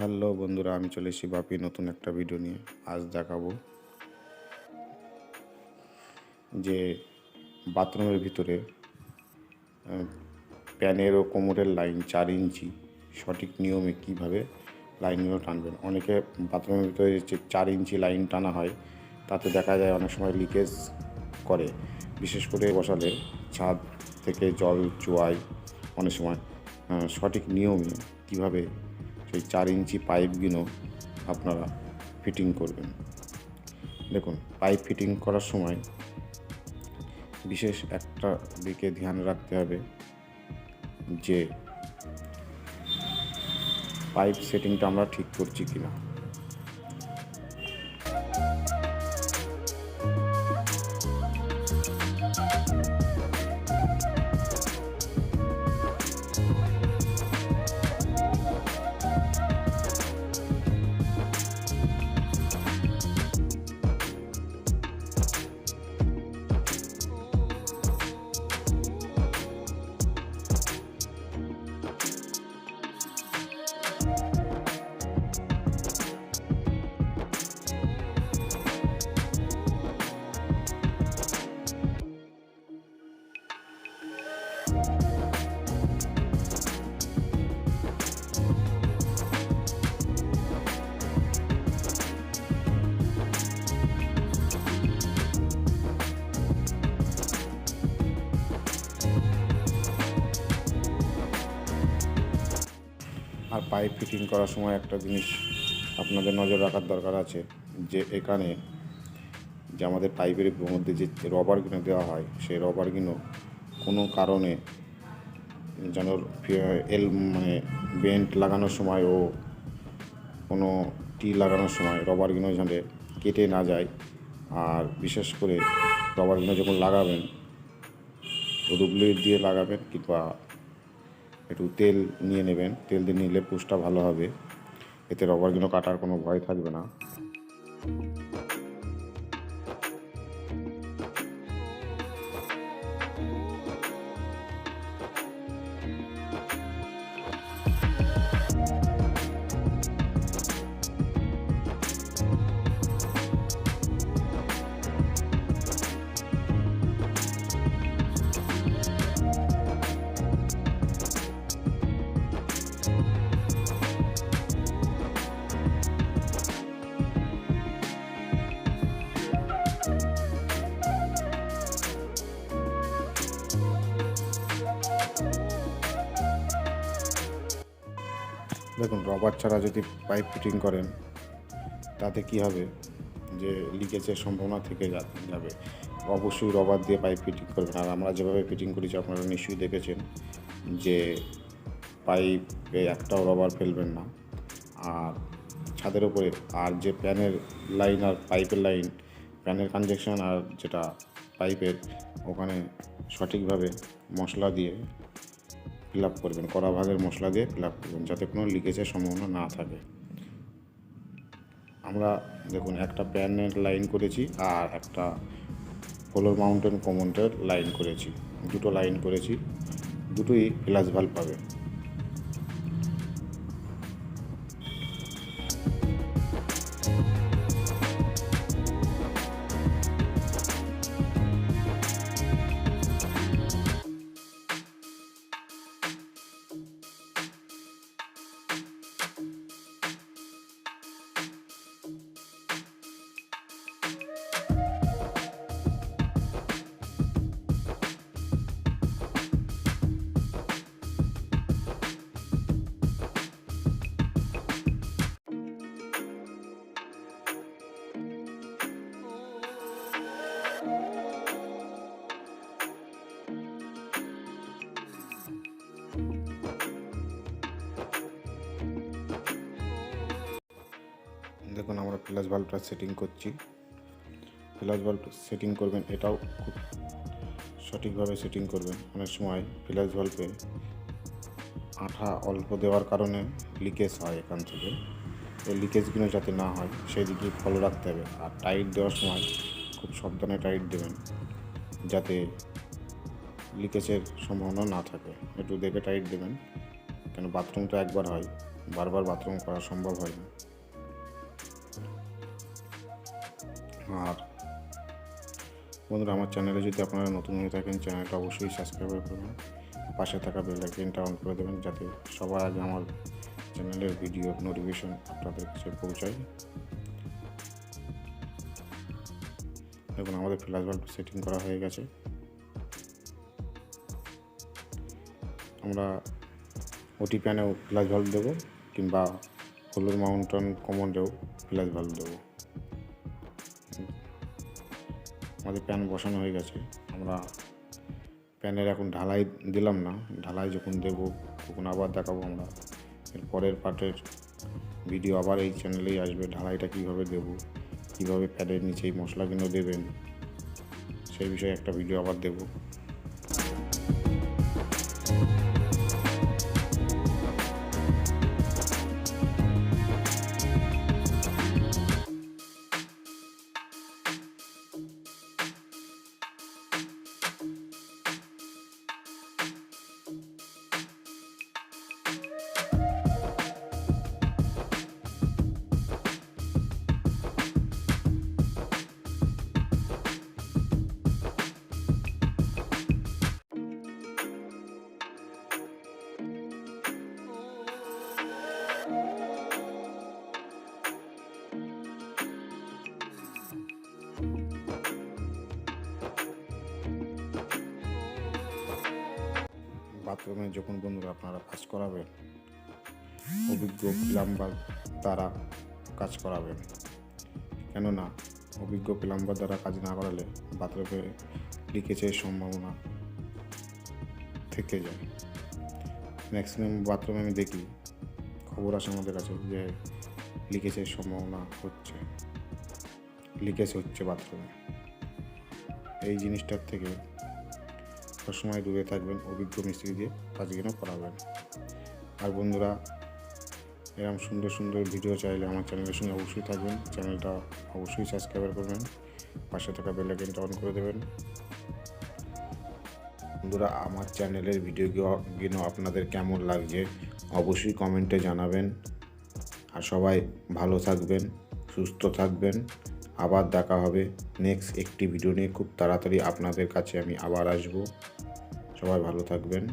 Hello বন্ধুরা, আমি চলে এসেছি বাপি নতুন একটা ভিডিও নিয়ে। আজ দেখাবো যে বাথরুমের ভিতরে প্যানের ও কোমরের লাইন চার ইঞ্চি সঠিক নিয়মে কীভাবে লাইনগুলো টানবেন। অনেকে বাথরুমের ভিতরে যে চার ইঞ্চি লাইন টানা হয়, তাতে দেখা যায় অনেক সময় লিকেজ করে। বিশেষ করে বসালে ছাদ থেকে জল চুয়ায় অনেক সময় সঠিক নিয়মে কীভাবে সেই চার ইঞ্চি পাইপগুলো আপনারা ফিটিং করবেন। দেখুন, পাইপ ফিটিং করার সময় বিশেষ একটা দিকে ধ্যান রাখতে হবে যে পাইপ সেটিংটা আমরা ঠিক করছি কিনা। আর পাইপ ফিটিং করার সময় একটা জিনিস আপনাদের নজর রাখার দরকার আছে, যে এখানে যে আমাদের পাইপের মধ্যে যে রবারগুলো দেওয়া হয়, সেই রবারগুলো কোনো কারণে যেন এল মানে বেন্ট লাগানোর সময় ও কোনো টি লাগানোর সময় রবারগুলো যেন কেটে না যায়। আর বিশেষ করে রবারগুলো যখন লাগাবেন রুবলি দিয়ে লাগাবেন কিংবা একটু তেল নিয়ে নেবেন। তেল দিয়ে নিলে পুষটা ভালো হবে। এতে রবারগুলো কাটার কোনো ভয় থাকবে না। দেখুন রবার ছাড়া যদি পাইপ ফিটিং করেন, তাতে কি হবে? যে লিকেজের সম্ভাবনা থেকে যাবে। অবশ্যই রবার দিয়ে পাইপ ফিটিং করবেন। আর আমরা যেভাবে ফিটিং করেছি, আপনারা নিশ্চয়ই দেখেছেন যে পাইপে একটাও রবার ফেলবেন না। আর ছাদের উপরে, আর যে প্যানের লাইন আর পাইপের লাইন প্যানের কানজেকশন আর যেটা পাইপের ওখানে সঠিকভাবে মশলা দিয়ে ফিল আপ করবেন, কড়া ভাগের মশলা দিয়ে ফিল আপ করবেন, যাতে কোনো লিকেজের সম্ভাবনা না থাকে। আমরা দেখুন, একটা প্যানের লাইন করেছি আর একটা ফ্লোর মাউন্টেন কমন্টের লাইন করেছি। দুটো লাইন করেছি, দুটোই ফ্লাস ভালো পাবে। দেখুন আমরা ফ্ল্যাশ বাল্বটা সেটিং করছি। ফ্ল্যাশ বাল্ব সেটিং করবেন, এটাও খুব সঠিকভাবে সেটিং করবেন। অনেক সময় ফ্ল্যাশ বাল্বে আঠা অল্প দেওয়ার কারণে লিকেজ হয় এখান থেকে। এই লিকেজগুলো যাতে না হয়, সেই দিকে ফলো রাখতে হবে। আর টাইট দেওয়ার সময় খুব সাবধানে টাইট দেবেন, যাতে লিকেজের সম্ভাবনা না থাকে। একটু দেখে টাইট দেবেন, কেন বাথরুম তো একবার হয়, বারবার বাথরুম করা সম্ভব হয় না। আর বন্ধুরা, আমার চ্যানেলে যদি আপনারা নতুন হয়ে থাকেন, চ্যানেলটা অবশ্যই সাবস্ক্রাইব করবেন পাশে থাকা বেল আইকনটা অন করে দেবেন, যাতে সবার আগে আমার চ্যানেলের ভিডিও নোটিফিকেশন আপনাদের কাছে পৌঁছায়। দেখুন, আমাদের ফ্ল্যাশ বাল্ব সেটিং করা হয়ে গেছে। আমরা ওটি প্যানেও ফ্ল্যাশ বাল্ব দেবো, কিংবা হলুদ মাউন্টেন কমন্ডেও ফ্ল্যাশ বাল্ব দেবো। আমাদের প্যান বসানো হয়ে গেছে। আমরা প্যানের এখন ঢালাই দিলাম না। ঢালাই যখন দেবো, তখন আবার দেখাবো আমরা। এর পরের পার্টের ভিডিও আবার এই চ্যানেলেই আসবে, ঢালাইটা কীভাবে দেবো, কীভাবে প্যানের নিচে এই মশলাগুলো দেবেন, সেই বিষয়ে একটা ভিডিও আবার দেবো। বাথরুমে যখন বন্ধুরা আপনারা কাজ করাবেন, অভিজ্ঞ প্লাম্বার দ্বারা কাজ করাবেন। কেননা, অভিজ্ঞ প্লাম্বার দ্বারা কাজ না করালে বাথরুমে লিকেজের সম্ভাবনা থেকে যায়। ম্যাক্সিমাম বাথরুমে আমি দেখি, খবর আসে আমাদের কাছে যে লিকেজের সম্ভাবনা হচ্ছে। লিকেজ হচ্ছে বাথরুমে। এই জিনিসটার থেকে সবসময় দূরে থাকবেন অভিজ্ঞ মিস্ত্রি দিয়ে কাজগুলো করাবেন আর বন্ধুরা এরকম সুন্দর সুন্দর ভিডিও চাইলে আমার চ্যানেলের সঙ্গে অবশ্যই থাকবেন। চ্যানেলটা অবশ্যই সাবস্ক্রাইব করবেন, পাশে থাকা বেল আইকনটা অন করে দেবেন। বন্ধুরা, আমার চ্যানেলের ভিডিও ভিডিওগুলো আপনাদের কেমন লাগছে অবশ্যই কমেন্টে জানাবেন। আর সবাই ভালো থাকবেন, সুস্থ থাকবেন। আবার দেখা হবে। নেক্সট একটি ভিডিও নিয়ে খুব তাড়াতাড়ি আপনাদের কাছে আমি আবার আসব। সবাই ভালো থাকবেন।